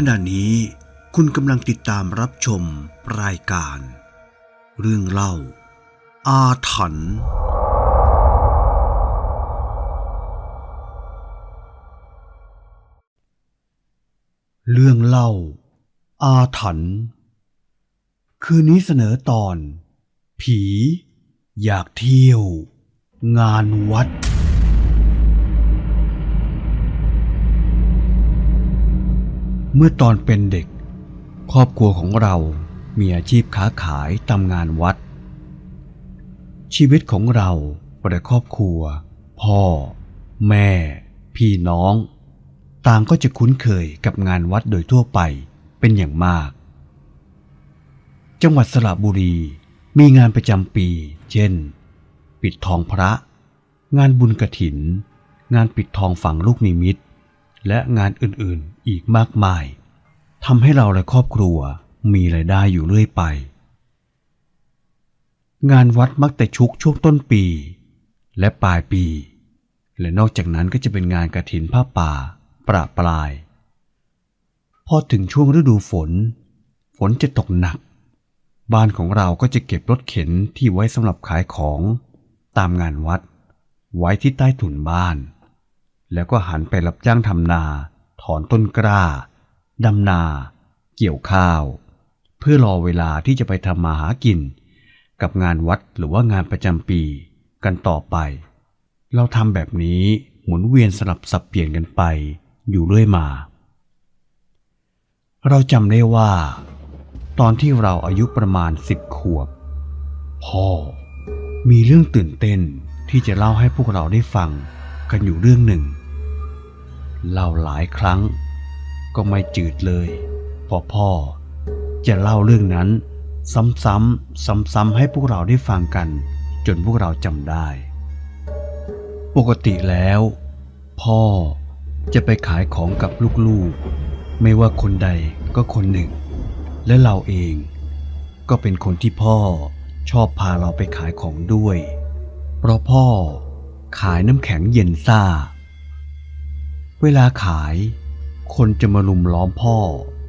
ขณะนี้คุณกำลังติดตามรับชมรายการ เรื่องเล่า อาถรรพ์เรื่องเล่า อาถรรพ์คืนนี้เสนอตอน ผี อยากเที่ยว งานวัด เมื่อตอนเป็นเด็ก ครอบครัวของเรามีอาชีพค้าขายตามงานวัด ชีวิตของเราและครอบครัว พ่อ แม่ พี่น้อง ต่างก็จะคุ้นเคยกับงานวัดโดยทั่วไปเป็นอย่างมาก จังหวัดสระบุรีมีงานประจำปี เช่น ปิดทองพระ งานบุญกระถิน งานปิดทองฝังลูกนิมิต และงานอื่นๆอีกมากมายทำให้เราและครอบครัวมีรายได้อยู่เรื่อยไป งานวัดมักแต่ชุกช่วงต้นปี และปลายปี และนอกจากนั้นก็จะเป็นงานกระถินผ้าป่า ประปราย พอถึงช่วงฤดูฝน ฝนจะตกหนัก บ้านของเราก็จะเก็บรถเข็นที่ไว้สำหรับขายของ ตามงานวัด ไว้ที่ใต้ถุนบ้าน แล้วก็หันไปรับจ้างทำนา ถอนต้นกล้าดำนา เกี่ยวข้าว เพื่อรอเวลาที่จะไปทำมาหากิน กับงานวัดหรือว่างานประจำปีกันต่อไป เราทำแบบนี้หมุนเวียนสลับสับเปลี่ยนกันไปอยู่เรื่อยมา เราจำได้ว่า ตอนที่เราอายุประมาณสิบขวบ พ่อมีเรื่องตื่นเต้นที่จะเล่าให้พวกเราได้ฟัง กันอยู่เรื่องหนึ่งเล่าหลายครั้ง ก็ไม่จืดเลยเพอพ่อ จะเล่าเรื่องนั้น ซ้ำๆซ้ำๆให้พวกเราได้ฟังกัน จนพวกเราจำได้ ปกติแล้ว พ่อจะไปขายของกับลูกๆ ไม่ว่าคนใดก็คนหนึ่ง และเราเอง ก็เป็นคนที่พ่อชอบพาเราไปขายของด้วย เพราะพ่อ ขายน้ำแข็งเย็นซ่า เวลาขาย คนจะมาลุมล้อมพ่อ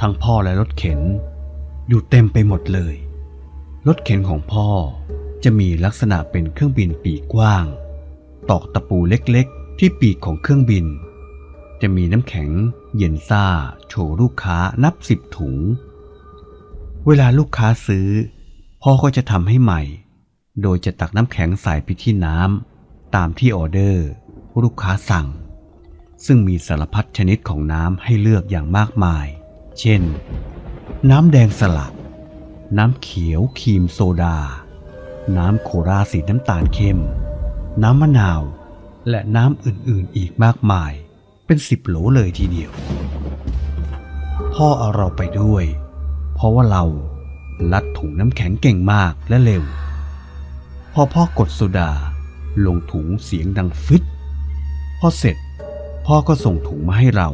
ทั้งพ่อและรถเข็น อยู่เต็มไปหมดเลย รถเข็นของพ่อจะมีลักษณะเป็นเครื่องบินปีกกว้าง ตอกตะปูเล็กๆ ที่ปีกของเครื่องบิน จะมีน้ำแข็งเย็นซ่า โชว์ลูกค้านับสิบถุง เวลาลูกค้าซื้อ พ่อก็จะทำให้ใหม่ โดยจะตักน้ำแข็งใส่ไปที่น้ำ ตามที่ออเดอร์ ลูกค้าสั่ง ซึ่งมีสารพัดชนิดของน้ำให้เลือกอย่างมากมาย เช่น น้ำแดงสลัดน้ำเขียวครีมโซดา น้ำโคราสีน้ำตาลเข้ม น้ำมะนาว และน้ำอื่นๆอีกมากมาย เป็นสิบโหลเลยทีเดียว พ่อเอาเราไปด้วย เพราะว่าเราลัดถุงน้ำแข็งเก่งมากและเร็ว พอพ่อกดโซดา ลงถุงเสียงดังฟึดพอเสร็จ พ่อก็ส่งถุงมาให้เรา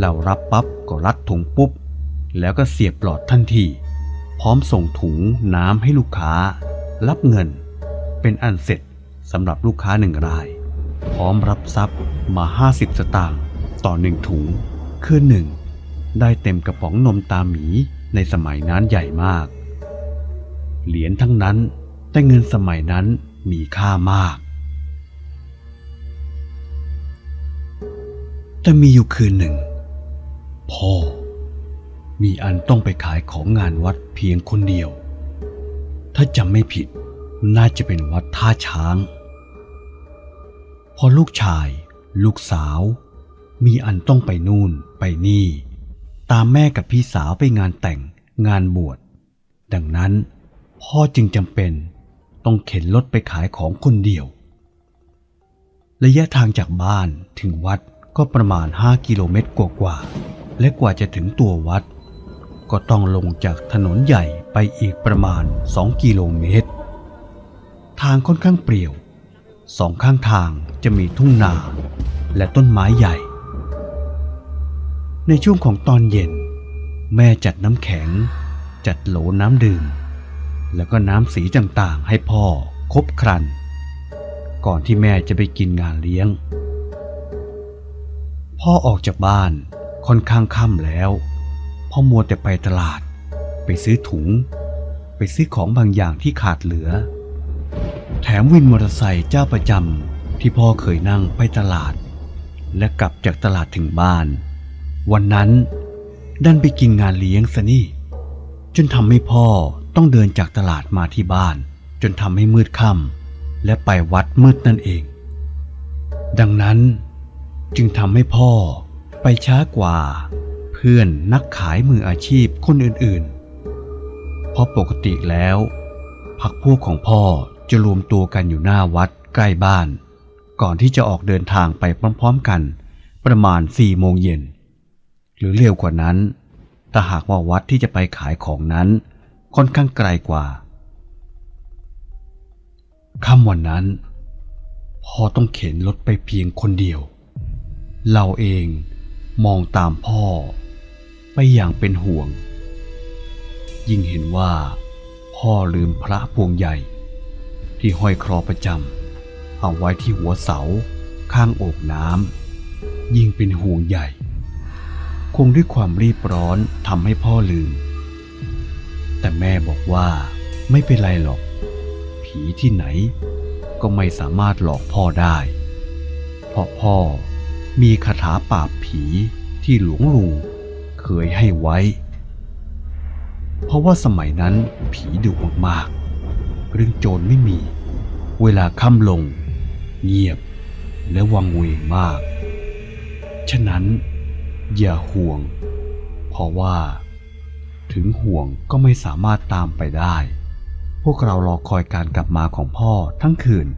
เรารับปั๊บก็รัดถุงปุ๊บ แล้วก็เสียบปลอดทันที พร้อมส่งถุงน้ำให้ลูกค้า รับเงิน เป็นอันเสร็จสำหรับลูกค้าหนึ่งราย พร้อมรับทรัพย์มา 50 สตางค์ต่อหนึ่งถุง คือหนึ่งได้เต็มกระป๋องนมตาหมีในสมัยนั้นใหญ่มาก เหรียญทั้งนั้นแต่เงินสมัยนั้น มีค่ามาก แต่มีอยู่คืนหนึ่ง พ่อ มีอันต้องไปขายของงานวัดเพียงคนเดียว ถ้าจำไม่ผิดน่าจะเป็นวัดท่าช้าง พอลูกชาย ลูกสาว มีอันต้องไปนู่นไปนี่ ตามแม่กับพี่สาวไปงานแต่งงานบวชดังนั้นพ่อจึงจำเป็น ต้องเข็นรถไปขายของคนเดียว ระยะทางจากบ้านถึงวัดก็ประมาณ 5 กิโลเมตรกว่าๆ และกว่าจะถึงตัววัด ก็ต้องลงจากถนนใหญ่ไปอีกประมาณ 2 กิโลเมตร ทางค่อนข้างเปรี่ยว สองข้างทางจะมีทุ่งนาและต้นไม้ใหญ่ ในช่วงของตอนเย็น แม่จัดน้ำแข็ง จัดโหลน้ำดื่ม แล้วก็น้ำสีต่างๆ ให้พ่อครบครัน ก่อนที่แม่จะไปกินงานเลี้ยง พ่อออกจากบ้านค่อนข้างค่ำแล้ว พ่อมัวแต่ไปตลาด ไปซื้อถุง ไปซื้อของบางอย่างที่ขาดเหลือ แถมวินมอเตอร์ไซค์เจ้าประจำที่พ่อเคยนั่งไปตลาด และกลับจากตลาดถึงบ้าน วันนั้นดันไปกินงานเลี้ยงซะนี่จนทำให้พ่อ ต้องเดินจากตลาดมาที่บ้าน จนทำให้มืดค่ำและไปวัดมืดนั่นเอง ดังนั้นจึงทำให้พ่อไปช้ากว่า เพื่อนนักขายมืออาชีพคนอื่นๆ เพราะปกติแล้วพักพวกของพ่อจะรวมตัวกันอยู่หน้าวัดใกล้บ้าน ก่อนที่จะออกเดินทางไปพร้อมๆกัน ประมาณ4โมงเย็น หรือเร็วกว่านั้น ถ้าหากว่าวัดที่จะไปขายของนั้น ค่อนข้างไกลกว่าค่ำวันนั้นพ่อต้องเข็นรถไปเพียงคนเดียว เราเองมองตามพ่อไปอย่างเป็นห่วง ยิ่งเห็นว่าพ่อลืมพระพวงใหญ่ ที่ห้อยคลอประจำเอาไว้ที่หัวเสาข้างโอกน้ำยิ่งเป็นห่วงใหญ่ คงด้วยความรีบร้อนทำให้พ่อลืม แต่แม่บอกว่าไม่เป็นไรหรอก ผีที่ไหนก็ไม่สามารถหลอกพ่อได้เพราะพ่อมีคาถาปราบผีที่หลวงลุงเคยให้ไว้ เพราะว่าสมัยนั้นผีดุมากๆเรื่องโจรไม่มี เวลาค่ำลง เงียบและวังเวงมาก ฉะนั้นอย่าห่วง เพราะว่า ถึงห่วงก็ไม่สามารถตามไปได้ พวกเรารอคอยการกลับมาของพ่อทั้งคืน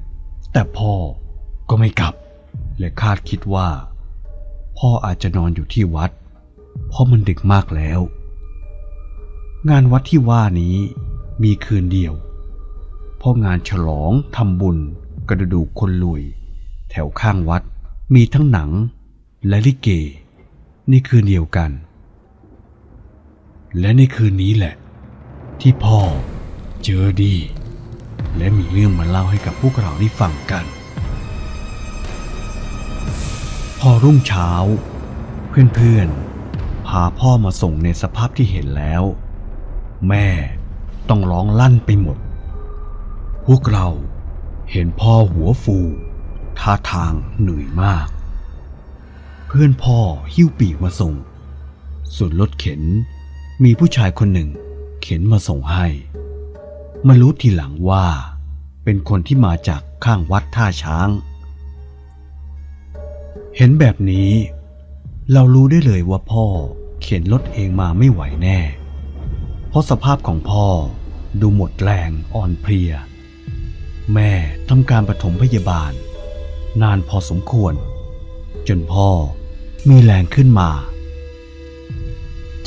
แต่พ่อก็ไม่กลับและคาดคิดว่า พ่ออาจจะนอนอยู่ที่วัด เพราะมันดึกมากแล้ว งานวัดที่ว่านี้มีคืนเดียว เพราะงานฉลองทำบุญกระดูกคนลุย แถวข้างวัดมีทั้งหนังและลิเกในคืนเดียวกัน และในคืนนี้แหละ ที่พ่อเจอดี และมีเรื่องมาเล่าให้กับพวกเราได้ฟังกัน พอรุ่งเช้า เพื่อนๆ พาพ่อมาส่งในสภาพที่เห็นแล้ว แม่ต้องร้องลั่นไปหมด พวกเราเห็นพ่อหัวฟูท่าทางเหนื่อยมาก เพื่อนพ่อหิ้วปีกมาส่ง ส่วนรถเข็น มีผู้ชายคนหนึ่ง เข็นมาส่งให้ มารู้ทีหลังว่า เป็นคนที่มาจากข้างวัดท่าช้าง เห็นแบบนี้ เรารู้ได้เลยว่าพ่อเข็นรถเองมาไม่ไหวแน่ เพราะสภาพของพ่อดูหมดแรงอ่อนเพลีย แม่ทำการปฐมพยาบาล นานพอสมควร จนพ่อมีแรงขึ้นมา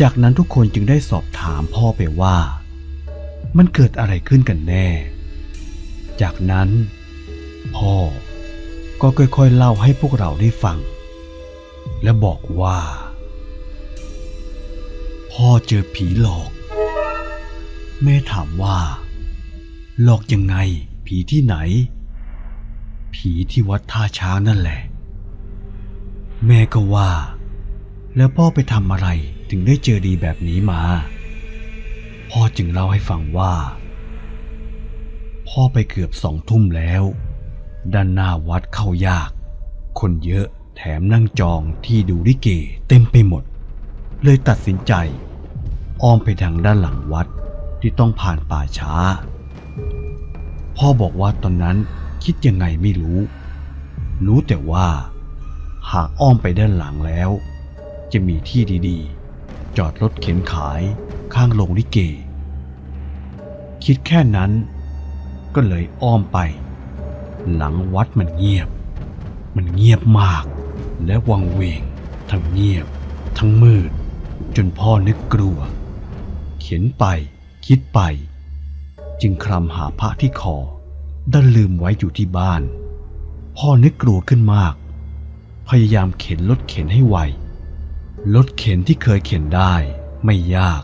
จากนั้นทุกคนจึงได้สอบถามพ่อไปว่า มันเกิดอะไรขึ้นกันแน่ จากนั้น พ่อก็ค่อยๆเล่าให้พวกเราได้ฟัง และบอกว่า พ่อเจอผีหลอก แม่ถามว่า หลอกยังไง ผีที่ไหน ผีที่วัดท่าช้างนั่นแหละ แม่ก็ว่า แล้วพ่อไปทำอะไร ถึงได้เจอดีแบบนี้มา พ่อจึงเล่าให้ฟังว่า พ่อไปเกือบสองทุ่มแล้ว ด้านหน้าวัดเข้ายาก คนเยอะแถมนั่งจองที่ดูลิเกเต็มไปหมด เลยตัดสินใจ อ้อมไปทางด้านหลังวัดที่ต้องผ่านป่าช้า พ่อบอกว่าตอนนั้นคิดยังไงไม่รู้ รู้แต่ว่า หากอ้อมไปด้านหลังแล้ว จะมีที่ดีๆ จอดรถเข็นขายข้างโรงลิเก คิดแค่นั้น ก็เลยอ้อมไป หลังวัดมันเงียบ มันเงียบมาก และวังเวง ทั้งเงียบ ทั้งมืด จนพ่อนึกกลัว เขียนไปคิดไป จึงคลำหาพระที่คอดันลืมไว้อยู่ที่บ้าน พ่อนึกกลัวขึ้นมาก พยายามเข็นรถเข็นให้ไว รถเข็นที่เคยเข็นได้ไม่ยาก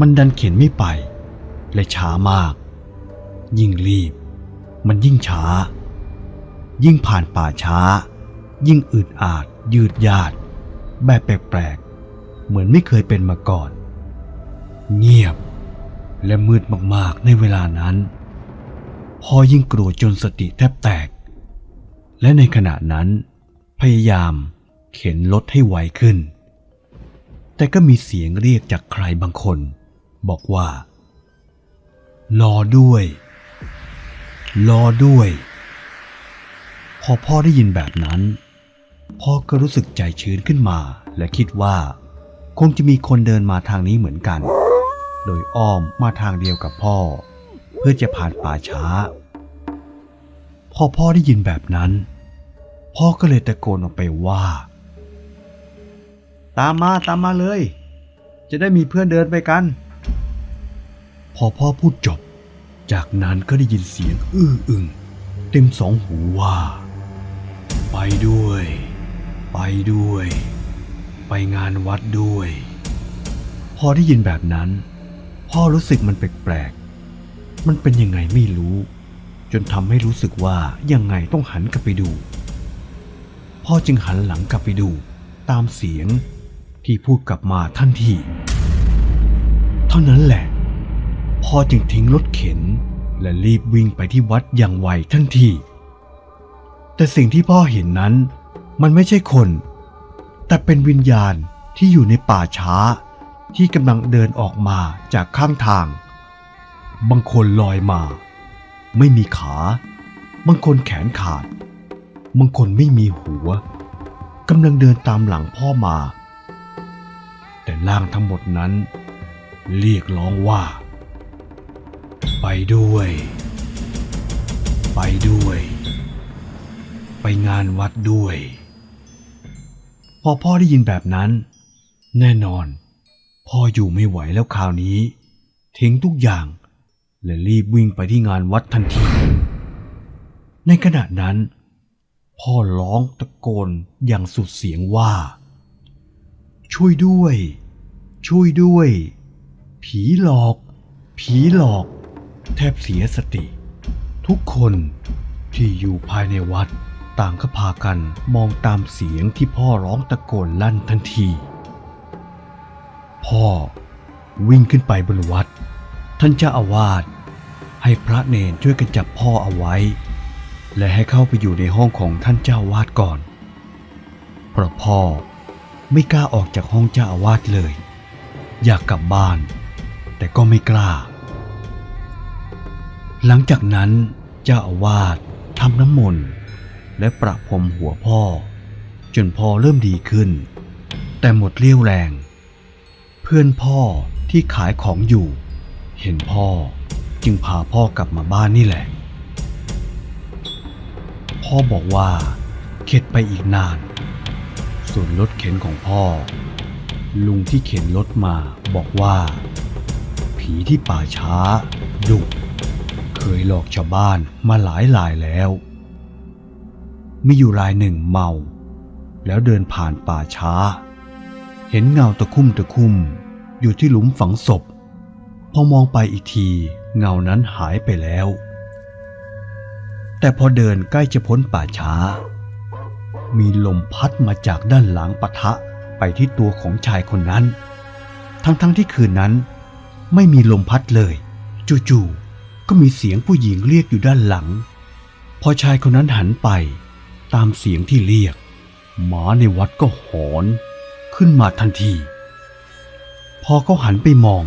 มันดันเข็นไม่ไป และช้ามาก ยิ่งรีบ มันยิ่งช้า ยิ่งผ่านป่าช้า ยิ่งอึดอาด ยืดยาด แบบแปลกเหมือนไม่เคยเป็นมาก่อน เงียบและมืดมากๆในเวลานั้นพ่อยิ่งกลัวจนสติแทบแตก และในขณะนั้น พยายาม เข็นรถให้ไวขึ้น แต่ก็มีเสียงเรียกจากใครบางคน บอกว่า รอด้วย รอด้วย พอพ่อได้ยินแบบนั้น พ่อก็รู้สึกใจชื้นขึ้นมา และคิดว่า คงจะมีคนเดินมาทางนี้เหมือนกัน โดยอ้อมมาทางเดียวกับพ่อ เพื่อจะผ่านป่าช้า พอพ่อได้ยินแบบนั้นพ่อก็เลยตะโกนออกไปว่า ตามมาตามมาเลย จะได้มีเพื่อนเดินไปกัน พอพ่อพูดจบ จากนั้นก็ได้ยินเสียงอื้ออึงเต็มสองหูว่า ไปด้วย ไปด้วย ไปงานวัดด้วย พอได้ยินแบบนั้น พ่อรู้สึกมันแปลกๆ มันเป็นยังไงไม่รู้ จนทำให้รู้สึกว่ายังไงต้องหันกลับไปดู พ่อจึงหันหลังกลับไปดูตามเสียง ที่พูดกลับมาทันที เท่านั้นแหละ พ่อจึงทิ้งรถเข็น และรีบวิ่งไปที่วัดอย่างไวทันที แต่สิ่งที่พ่อเห็นนั้น มันไม่ใช่คน แต่เป็นวิญญาณที่อยู่ในป่าช้า ที่กำลังเดินออกมาจากข้างทาง บางคนลอยมา ไม่มีขา บางคนแขนขาด บางคนไม่มีหัวกำลังเดินตามหลังพ่อมา แต่ร่างทั้งหมดนั้น เรียกร้องว่า ไปด้วย ไปด้วย ไปงานวัดด้วย พอพ่อได้ยินแบบนั้น แน่นอน พ่ออยู่ไม่ไหวแล้วคราวนี้ทิ้งทุกอย่าง และรีบวิ่งไปที่งานวัดทันที ในขณะนั้น พ่อร้องตะโกนอย่างสุดเสียงว่า ช่วยด้วย ช่วยด้วย ผีหลอก ผีหลอก แทบเสียสติ ทุกคนที่อยู่ภายในวัดต่างก็พากันมองตามเสียงที่พ่อร้องตะโกนลั่นทันที พ่อวิ่งขึ้นไปบนวัด ท่านเจ้าอาวาสให้พระเนนช่วยกันจับพ่อเอาไว้ และให้เข้าไปอยู่ในห้องของท่านเจ้าอาวาสก่อนเพราะพ่อ ไม่กล้าออกจากห้องเจ้าอาวาสเลย อยากกลับบ้าน แต่ก็ไม่กล้า หลังจากนั้นเจ้าอาวาสทำน้ำมนต์และประพรมหัวพ่อ จนพ่อเริ่มดีขึ้น แต่หมดเรี่ยวแรง เพื่อนพ่อที่ขายของอยู่ เห็นพ่อจึงพาพ่อกลับมาบ้านนี่แหละ พ่อบอกว่าเข็ดไปอีกนาน ส่วนรถเข็นของพ่อ ลุงที่เข็นรถมาบอกว่า ผีที่ป่าช้า ดุเคยหลอกชาวบ้านมาหลายหลายแล้ว มีอยู่รายหนึ่งเมา แล้วเดินผ่านป่าช้า เห็นเงาตะคุ่มตะคุ่มอยู่ที่หลุมฝังศพ พอมองไปอีกทีเงานั้นหายไปแล้ว แต่พอเดินใกล้จะพ้นป่าช้า มีลมพัดมาจากด้านหลังปะทะไปที่ตัวของชายคนนั้น ทั้งๆทที่คืนนั้น ไม่มีลมพัดเลย จู่ๆก็มีเสียงผู้หญิงเรียกอยู่ด้านหลัง พอชายคนนั้นหันไป ตามเสียงที่เรียก หมาในวัดก็หอนขึ้นมาทันที พอเขาหันไปมอง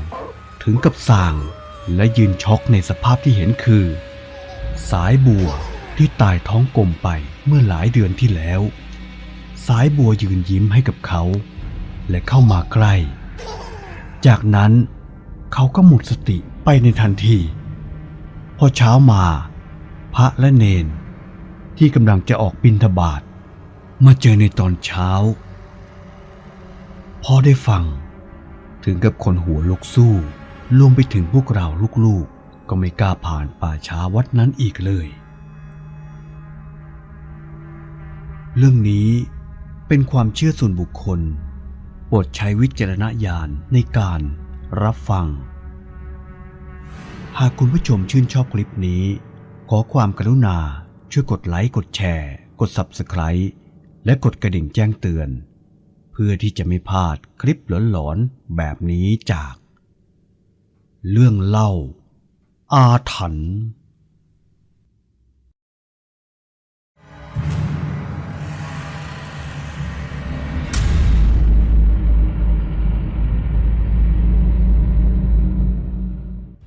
ถึงกับสางและยืนช็อกในสภาพที่เห็นคือ สายบัวที่ตายท้องกลมไป เมื่อหลายเดือนที่แล้ว สายบัวยืนยิ้มให้กับเขา และเข้ามาใกล้ จากนั้นเขาก็หมดสติไปในทันที พอเช้ามา พระและเนน ที่กำลังจะออกบินทบาทมาเจอในตอนเช้า พอได้ฟัง ถึงกับคนหัวลุกสู้รวมไปถึงพวกเราลูกๆก็ไม่กล้าผ่านป่าช้าวัดนั้นอีกเลย เรื่องนี้เป็นความเชื่อส่วนบุคคล โปรดใช้วิจารณญาณในการรับฟัง หากคุณผู้ชมชื่นชอบคลิปนี้ ขอความกรุณาช่วยกดไลค์กดแชร์ กด Subscribe และกดกระดิ่งแจ้งเตือน เพื่อพื่อที่จะไม่พลาดคลิปหลอนๆแบบนี้จาก เรื่องเล่า อาถรรพ์